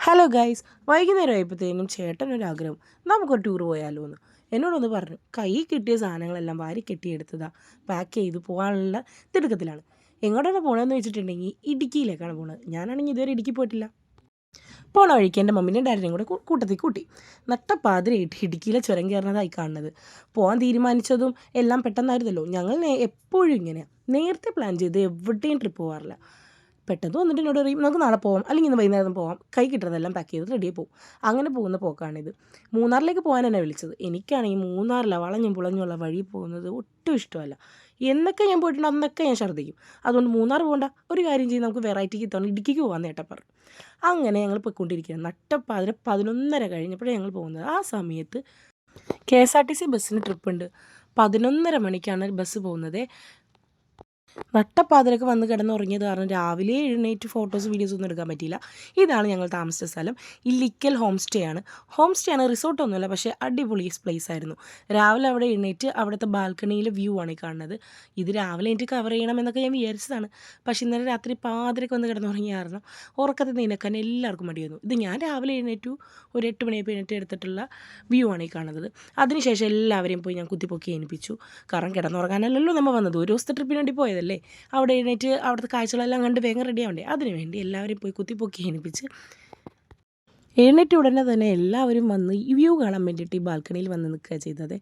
Hello guys വൈകുന്നേരം ആയപ്പോഴത്തേനും ചേട്ടനൊരാഗ്രഹം. നമുക്കൊരു tour പോയാലോ എന്ന് എന്നോടൊന്ന് പറഞ്ഞു കൈ കിട്ടിയ സാധനങ്ങളെല്ലാം വാരി കെട്ടിയെടുത്തതാ. പാക്ക് ചെയ്ത് പോകാനുള്ള തിടുക്കത്തിലാണ്. എങ്ങോട്ടാണ് പോകണമെന്ന് വെച്ചിട്ടുണ്ടെങ്കിൽ ഇടുക്കിയിലേക്കാണ് പോകുന്നത് ഞാനാണെങ്കിൽ ഇതുവരെ ഇടുക്കി പോയിട്ടില്ല. പോണ വഴിക്ക് എന്റെ മമ്മീന്റെ ഡാഡിനെയും കൂടെ കൂട്ടത്തിൽ കൂട്ടി. നട്ടപ്പാതിരയിട്ട് ഇടുക്കിയിലെ ചുരം കയറുന്നതായി കാണുന്നത്. പോകാൻ തീരുമാനിച്ചതും എല്ലാം പെട്ടെന്നായിരുന്നല്ലോ. ഞങ്ങൾ എപ്പോഴും ഇങ്ങനെ നേരത്തെ പ്ലാൻ ചെയ്ത് എവിടെയും ട്രിപ്പ് പോകാറില്ല പെട്ടെന്ന് വന്നിട്ട് എന്നോട് പറയും നമുക്ക് നാളെ പോകാം അല്ലെങ്കിൽ ഇന്ന് വൈകുന്നേരം പോകാം കൈ കിട്ടുന്നതെല്ലാം പാക്ക് ചെയ്ത് റെഡിയായി പോകും അങ്ങനെ പോകുന്ന പോക്കാണിത് മൂന്നാറിലേക്ക് പോകാൻ എന്നെ വിളിച്ചത്. എനിക്കാണെങ്കിൽ മൂന്നാറില്ല വളഞ്ഞും പുളഞ്ഞുള്ള വഴി പോകുന്നത് ഒട്ടും ഇഷ്ടമല്ല. എന്നൊക്കെ ഞാൻ പോയിട്ടുണ്ട് അന്നൊക്കെ ഞാൻ ഛർദ്ദിക്കും. അതുകൊണ്ട് മൂന്നാർ പോകണ്ട. ഒരു കാര്യം ചെയ്ത് നമുക്ക് വെറൈറ്റിക്ക് തവണ ഇടുക്കിക്ക് പോകാൻ നേട്ടം പറഞ്ഞു. അങ്ങനെ ഞങ്ങൾ പോയിക്കൊണ്ടിരിക്കുകയാണ്. നട്ടപ്പാതിര പതിനൊന്നര കഴിഞ്ഞപ്പോഴേ ഞങ്ങൾ പോകുന്നത്. ആ സമയത്ത് K S R T C ബസ്സിന് ട്രിപ്പ് ഉണ്ട്. പതിനൊന്നര മണിക്കാണ് ബസ് പോകുന്നത്. നട്ടപ്പാതിരക്ക് വന്ന് കിടന്നുറങ്ങിയത് കാരണം രാവിലെ എഴുന്നേറ്റ് ഫോട്ടോസ് വീഡിയോസ് ഒന്നും എടുക്കാൻ പറ്റിയില്ല. ഇതാണ് ഞങ്ങൾ താമസിച്ച സ്ഥലം. ലിക്കൽ ഹോം സ്റ്റേ ആണ്. ഹോം സ്റ്റേ ആണ് റിസോർട്ടൊന്നുമല്ല പക്ഷേ അടിപൊളി പ്ലേസ് ആയിരുന്നു. രാവിലെ അവിടെ എഴുന്നേറ്റ് അവിടുത്തെ ബാൽക്കണിയിലെ വ്യൂ ആണ് ഈ കാണുന്നത്. ഇത് രാവിലെ എനിക്ക് കവർ ചെയ്യണം എന്നൊക്കെ ഞാൻ വിചാരിച്ചതാണ്. പക്ഷേ ഇന്നലെ രാത്രി പാതിരക്ക് വന്ന് കിടന്നുറങ്ങിയ കാരണം ഉറക്കത്തിൽ നിനക്കാൻ എല്ലാവർക്കും മടിയായിരുന്നു. ഇത് ഞാൻ രാവിലെ എഴുന്നേറ്റു. ഒരു എട്ട് മണിയായപ്പോൾ എഴുന്നേറ്റ് എടുത്തിട്ടുള്ള വ്യൂ ആണ് ഈ കാണുന്നത്. അതിനുശേഷം എല്ലാവരെയും പോയി ഞാൻ കുത്തിപ്പൊക്കി ഏൽപ്പിച്ചു. കാരണം കിടന്നുറങ്ങാനല്ലല്ലോ നമ്മൾ വന്നത്. ഒരു ദിവസത്തെ ട്രിപ്പിന് വേണ്ടി പോയതല്ലേ അവിടെ എഴുന്നേറ്റ് അവിടുത്തെ കാഴ്ചകളെല്ലാം കണ്ട് വേഗം റെഡി ആവണ്ടേ? അതിനു വേണ്ടി എല്ലാവരെയും പോയി കുത്തിപ്പൊക്കി ഏൽപ്പിച്ച് എഴുന്നേറ്റ് ഉടനെ തന്നെ എല്ലാവരും വന്ന് ഈ വ്യൂ കാണാൻ വേണ്ടിയിട്ട് ഈ ബാൽക്കണിയിൽ വന്ന് നിൽക്കുക ചെയ്തത്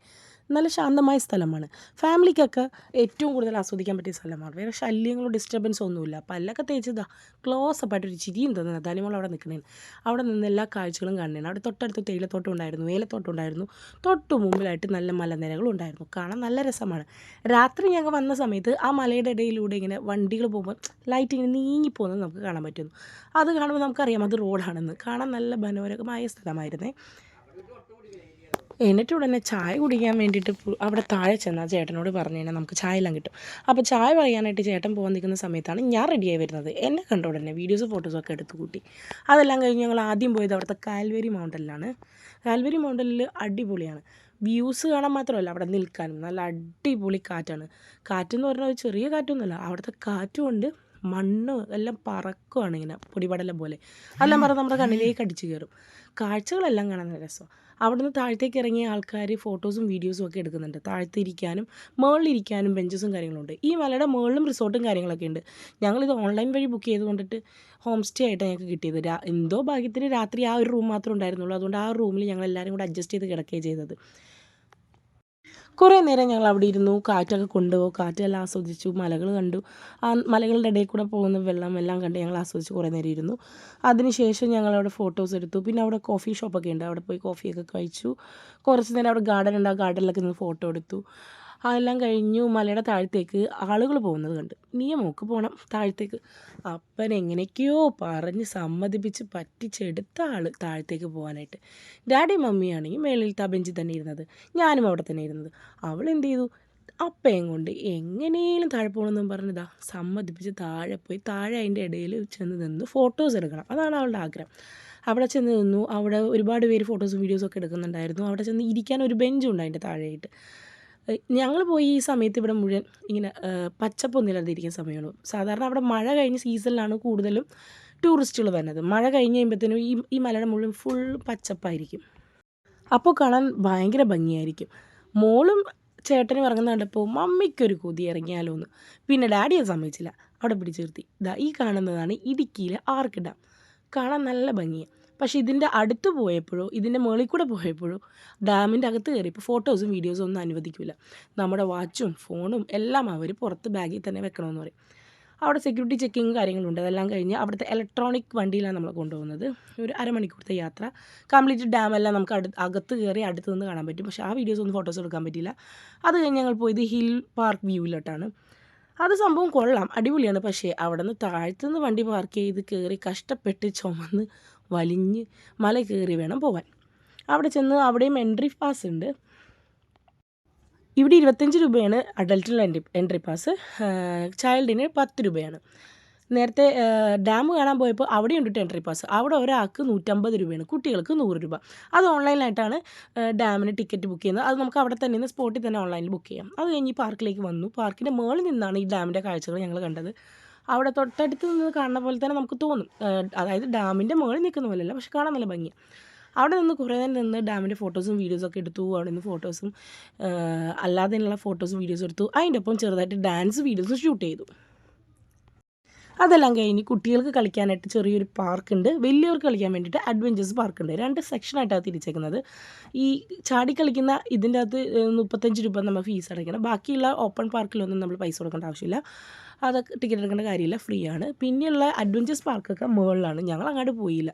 നല്ല ശാന്തമായ സ്ഥലമാണ്. ഫാമിലിക്കൊക്കെ ഏറ്റവും കൂടുതൽ ആസ്വദിക്കാൻ പറ്റിയ സ്ഥലമാണ്. വേറെ ശല്യങ്ങളോ ഡിസ്റ്റർബൻസോ ഒന്നുമില്ല പല്ലൊക്കെ തേച്ചതാ ക്ലോസ് അപ്പായിട്ട് ഒരു ചിരിയും തോന്നുന്നത് ധനിമോൾ അവിടെ നിൽക്കണേന് അവിടെ നിന്ന് എല്ലാ കാഴ്ചകളും കാണണേന് അവിടെ തൊട്ടടുത്ത് തേയിലത്തോട്ടം ഉണ്ടായിരുന്നു വേലത്തോട്ടം ഉണ്ടായിരുന്നു. തൊട്ടു മുമ്പിലായിട്ട് നല്ല മലനിരകളും ഉണ്ടായിരുന്നു. കാണാൻ നല്ല രസമാണ്. രാത്രി ഞങ്ങൾ വന്ന സമയത്ത് ആ മലയുടെ ഇടയിലൂടെ ഇങ്ങനെ വണ്ടികൾ പോകുമ്പോൾ ലൈറ്റ് ഇങ്ങനെ നീങ്ങി പോകുന്നത് നമുക്ക് കാണാൻ പറ്റുന്നു. അത് കാണുമ്പോൾ നമുക്കറിയാം അത് റോഡാണെന്ന് കാണാൻ നല്ല മനോഹരമായ സ്ഥലമായിരുന്നേ. എന്നിട്ട് ഉടനെ ചായ കുടിക്കാൻ വേണ്ടിയിട്ട് അവിടെ താഴെ ചെന്നാൽ ചേട്ടനോട് പറഞ്ഞു കഴിഞ്ഞാൽ നമുക്ക് ചായ എല്ലാം കിട്ടും. അപ്പോൾ ചായ പറയാനായിട്ട് ചേട്ടൻ പോകാൻ നിൽക്കുന്ന സമയത്താണ് ഞാൻ റെഡിയായി വരുന്നത്. എന്നെ കണ്ട ഉടനെ വീഡിയോസ് ഫോട്ടോസും ഒക്കെ എടുത്ത് കൂട്ടി. അതെല്ലാം കഴിഞ്ഞ് ഞങ്ങൾ ആദ്യം പോയത് അവിടുത്തെ കാൽവേരി മൗണ്ടനിലാണ് കാൽവേരി മൗണ്ടനിൽ അടിപൊളിയാണ്. വ്യൂസ് കാണാൻ മാത്രമല്ല അവിടെ നിൽക്കാനും നല്ല അടിപൊളി കാറ്റാണ്. കാറ്റെന്ന് പറഞ്ഞാൽ ഒരു ചെറിയ കാറ്റൊന്നുമല്ല അവിടുത്തെ കാറ്റും കൊണ്ട് മണ്ണ് എല്ലാം പറക്കുവാണ് ഇങ്ങനെ പൊടിപടലം പോലെ. അതെല്ലാം പറഞ്ഞ് നമ്മുടെ കണ്ണിലേക്ക് അടിച്ചു കയറും. കാഴ്ചകളെല്ലാം കാണാൻ രസമാണ് അവിടെ അവിടുന്ന് താഴത്തേക്ക് ഇറങ്ങിയ ആൾക്കാർ ഫോട്ടോസും വീഡിയോസും ഒക്കെ എടുക്കുന്നുണ്ട്. താഴത്തെ ഇരിക്കാനും മുകളിലിരിക്കാനും ബെഞ്ചസും കാര്യങ്ങളുണ്ട്. ഈ മലയുടെ മുകളിലും റിസോർട്ടും കാര്യങ്ങളൊക്കെ ഉണ്ട്. ഞങ്ങളിത് ഓൺലൈൻ വഴി ബുക്ക് ചെയ്ത് കൊണ്ടിട്ട് ഹോം സ്റ്റേ ആയിട്ട് ഞങ്ങൾക്ക് കിട്ടിയത്. എന്തോ ഭാഗ്യത്തിന് രാത്രി ആ ഒരു റൂം മാത്രമേ ഉണ്ടായിരുന്നുള്ളൂ. അതുകൊണ്ട് ആ റൂമിൽ ഞങ്ങൾ എല്ലാവരും കൂടെ അഡ്ജസ്റ്റ് ചെയ്ത് കിടക്കുകയാണ് ചെയ്തത്. കുറേ നേരം ഞങ്ങൾ അവിടെ ഇരുന്നു കാറ്റൊക്കെ കൊണ്ടുപോകും കാറ്റെല്ലാം ആസ്വദിച്ചു മലകൾ കണ്ടു. ആ മലകളുടെ ഇടയിൽ കൂടെ പോകുന്ന വെള്ളം എല്ലാം കണ്ട് ഞങ്ങൾ ആസ്വദിച്ച് കുറേ നേരം ഇരുന്നു. അതിനുശേഷം ഞങ്ങൾ അവിടെ ഫോട്ടോസ് എടുത്തു. പിന്നെ അവിടെ കോഫി ഷോപ്പൊക്കെ ഉണ്ട്. അവിടെ പോയി കോഫിയൊക്കെ കഴിച്ചു. കുറച്ച് നേരം അവിടെ ഗാർഡൻ ഉണ്ട്. ആ ഗാർഡനിലൊക്കെ നിന്ന് ഫോട്ടോ എടുത്തു. അതെല്ലാം കഴിഞ്ഞു മലയുടെ താഴത്തേക്ക് ആളുകൾ പോകുന്നത് കണ്ട്. നീ മോക്ക് പോകണം താഴത്തേക്ക്. അപ്പൻ എങ്ങനെയൊക്കെയോ പറഞ്ഞ് സമ്മതിപ്പിച്ച് പറ്റിച്ചെടുത്ത ആൾ താഴത്തേക്ക് പോകാനായിട്ട്. ഡാഡി മമ്മിയാണെങ്കിൽ മേളിലത്തെ ബെഞ്ചിൽ തന്നെ ഇരുന്നത്. ഞാനും അവിടെ തന്നെ ഇരുന്നത്. അവൾ എന്ത് ചെയ്തു? അപ്പയും കൊണ്ട് എങ്ങനെയും താഴെ പോകണമെന്നും പറഞ്ഞതാ. സമ്മതിപ്പിച്ച് താഴെ പോയി താഴെ അതിന്റെ ഇടയിൽ ചെന്ന് നിന്ന് ഫോട്ടോസ് എടുക്കണം. അതാണ് അവളുടെ ആഗ്രഹം. അവിടെ ചെന്ന് നിന്നു. അവിടെ ഒരുപാട് പേര് ഫോട്ടോസും വീഡിയോസും ഒക്കെ എടുക്കുന്നുണ്ടായിരുന്നു. അവിടെ ചെന്ന് ഇരിക്കാൻ ഒരു ബെഞ്ചുണ്ട് അതിന്റെ താഴെയായിട്ട്. ഞങ്ങൾ പോയി ഈ സമയത്ത് ഇവിടെ മുഴുവൻ ഇങ്ങനെ പച്ചപ്പ് ഇല്ലാതിരിക്കുന്ന സമയമാണ്. സാധാരണ അവിടെ മഴ കഴിഞ്ഞ സീസണിലാണ് കൂടുതലും ടൂറിസ്റ്റുകൾ വരുന്നത്. മഴ കഴിഞ്ഞ് കഴിയുമ്പോഴത്തേനും ഈ ഈ മലയുടെ മുഴുവൻ ഫുൾ പച്ചപ്പായിരിക്കും. അപ്പോൾ കാണാൻ ഭയങ്കര ഭംഗിയായിരിക്കും. മോളും ചേട്ടനും ഇറങ്ങുന്ന കണ്ടപ്പോൾ മമ്മിക്കൊരു കൊതി ഇറങ്ങിയാലോ എന്ന് പിന്നെ ഡാഡിയെ സമ്മതിച്ചില്ല. അവിടെ പിടിച്ചു നിർത്തി ഇതാ ഈ കാണുന്നതാണ് ഇടുക്കിയിലെ ആർക്ക് ഡാം കാണാൻ നല്ല ഭംഗിയാണ് പക്ഷേ ഇതിന്റെ അടുത്ത് പോയപ്പോഴോ ഇതിന്റെ മുകളിൽ കൂടെ പോയപ്പോഴോ ഡാമിന്റെ അകത്ത് കയറിയപ്പോൾ ഫോട്ടോസും വീഡിയോസും ഒന്നും അനുവദിക്കില്ല നമ്മുടെ വാച്ചും ഫോണും എല്ലാം അവർ പുറത്ത് ബാഗിൽ തന്നെ വെക്കണമെന്ന് പറയും. അവിടെ സെക്യൂരിറ്റി ചെക്കിങ് കാര്യങ്ങളുണ്ട് അതെല്ലാം കഴിഞ്ഞ് അവിടുത്തെ ഇലക്ട്രോണിക് വണ്ടിയിലാണ് നമ്മൾ കൊണ്ടുപോകുന്നത്. ഒരു അരമണിക്കൂറത്തെ യാത്ര. കംപ്ലീറ്റ് ഡാമെല്ലാം നമുക്ക് അടുത്ത് അകത്ത് കയറി അടുത്ത് നിന്ന് കാണാൻ പറ്റും. പക്ഷേ ആ വീഡിയോസ് ഒന്നും ഫോട്ടോസ് എടുക്കാൻ പറ്റില്ല അത് കഴിഞ്ഞ് ഞങ്ങൾ പോയത് ഹിൽ പാർക്ക് വ്യൂവിലോട്ടാണ്. അത് സംഭവം കൊള്ളാം. അടിപൊളിയാണ്. പക്ഷേ അവിടെ നിന്ന് താഴ്ത്തുനിന്ന് വണ്ടി പാർക്ക് ചെയ്ത് കയറി കഷ്ടപ്പെട്ട് ചുമന്ന് വലിഞ്ഞ് മല കയറി വേണം പോകാൻ അവിടെ ചെന്ന് അവിടെയും എൻട്രി പാസ് ഉണ്ട്. ഇവിടെ ഇരുപത്തഞ്ച് രൂപയാണ് അഡൽട്ടിനുള്ള എൻട്രി എൻട്രി പാസ് ചൈൽഡിന് പത്ത് രൂപയാണ്. നേരത്തെ ഡാം കാണാൻ പോയപ്പോൾ അവിടെ ഉണ്ടിട്ട് എൻട്രി പാസ് അവിടെ ഒരാൾക്ക് നൂറ്റമ്പത് രൂപയാണ് കുട്ടികൾക്ക് നൂറ് രൂപ. അത് ഓൺലൈനായിട്ടാണ് ഡാമിന് ടിക്കറ്റ് ബുക്ക് ചെയ്യുന്നത്. അത് നമുക്ക് അവിടെ തന്നെ നിന്ന് സ്പോട്ടിൽ തന്നെ ഓൺലൈനിൽ ബുക്ക് ചെയ്യാം. അത് കഴിഞ്ഞ് പാർക്കിലേക്ക് വന്നു. പാർക്കിന്റെ മുകളിൽ നിന്നാണ് ഈ ഡാമിന്റെ കാഴ്ചകൾ ഞങ്ങൾ കണ്ടത്. അവിടെ തൊട്ടടുത്ത് നിന്ന് കാണുന്ന പോലെ തന്നെ നമുക്ക് തോന്നും. അതായത് ഡാമിന്റെ മുകളിൽ നിൽക്കുന്ന പോലെയല്ല പക്ഷെ കാണാൻ നല്ല ഭംഗിയാണ് അവിടെ നിന്ന് കുറേ നേരം നിന്ന് ഡാമിന്റെ ഫോട്ടോസും വീഡിയോസൊക്കെ എടുത്തു അവിടെ നിന്ന് ഫോട്ടോസും അല്ലാതെ അല്ലാതെയുള്ള ഫോട്ടോസും വീഡിയോസും എടുത്തു. അതിന്റെ ഒപ്പം ചെറുതായിട്ട് ഡാൻസ് വീഡിയോസും ഷൂട്ട് ചെയ്തു. അതെല്ലാം കഴിഞ്ഞ് കുട്ടികൾക്ക് കളിക്കാനായിട്ട് ചെറിയൊരു പാർക്കുണ്ട്. വലിയവർക്ക് കളിക്കാൻ വേണ്ടിയിട്ട് അഡ്വഞ്ചേഴ്സ് പാർക്കുണ്ട്. രണ്ട് സെക്ഷനായിട്ടാണ് തിരിച്ചേക്കുന്നത്. ഈ ചാടി കളിക്കുന്ന ഇതിന്റെ അകത്ത് മുപ്പത്തഞ്ച് രൂപ നമ്മൾ ഫീസ് അടയ്ക്കണം. ബാക്കിയുള്ള ഓപ്പൺ പാർക്കിലൊന്നും നമ്മൾ പൈസ കൊടുക്കേണ്ട ആവശ്യമില്ല. അതൊക്കെ ടിക്കറ്റ് എടുക്കേണ്ട കാര്യമില്ല. ഫ്രീ ആണ്. പിന്നെയുള്ള അഡ്വഞ്ചേഴ്സ് പാർക്കൊക്കെ മുകളിലാണ്. ഞങ്ങൾ അങ്ങോട്ട് പോയില്ല.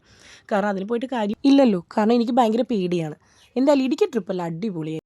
കാരണം അതിന് പോയിട്ട് കാര്യം ഇല്ലല്ലോ. കാരണം എനിക്ക് ഭയങ്കര പേടിയാണ്. എന്തായാലും ഇടുക്കി ട്രിപ്പല്ല അടിപൊളിയായി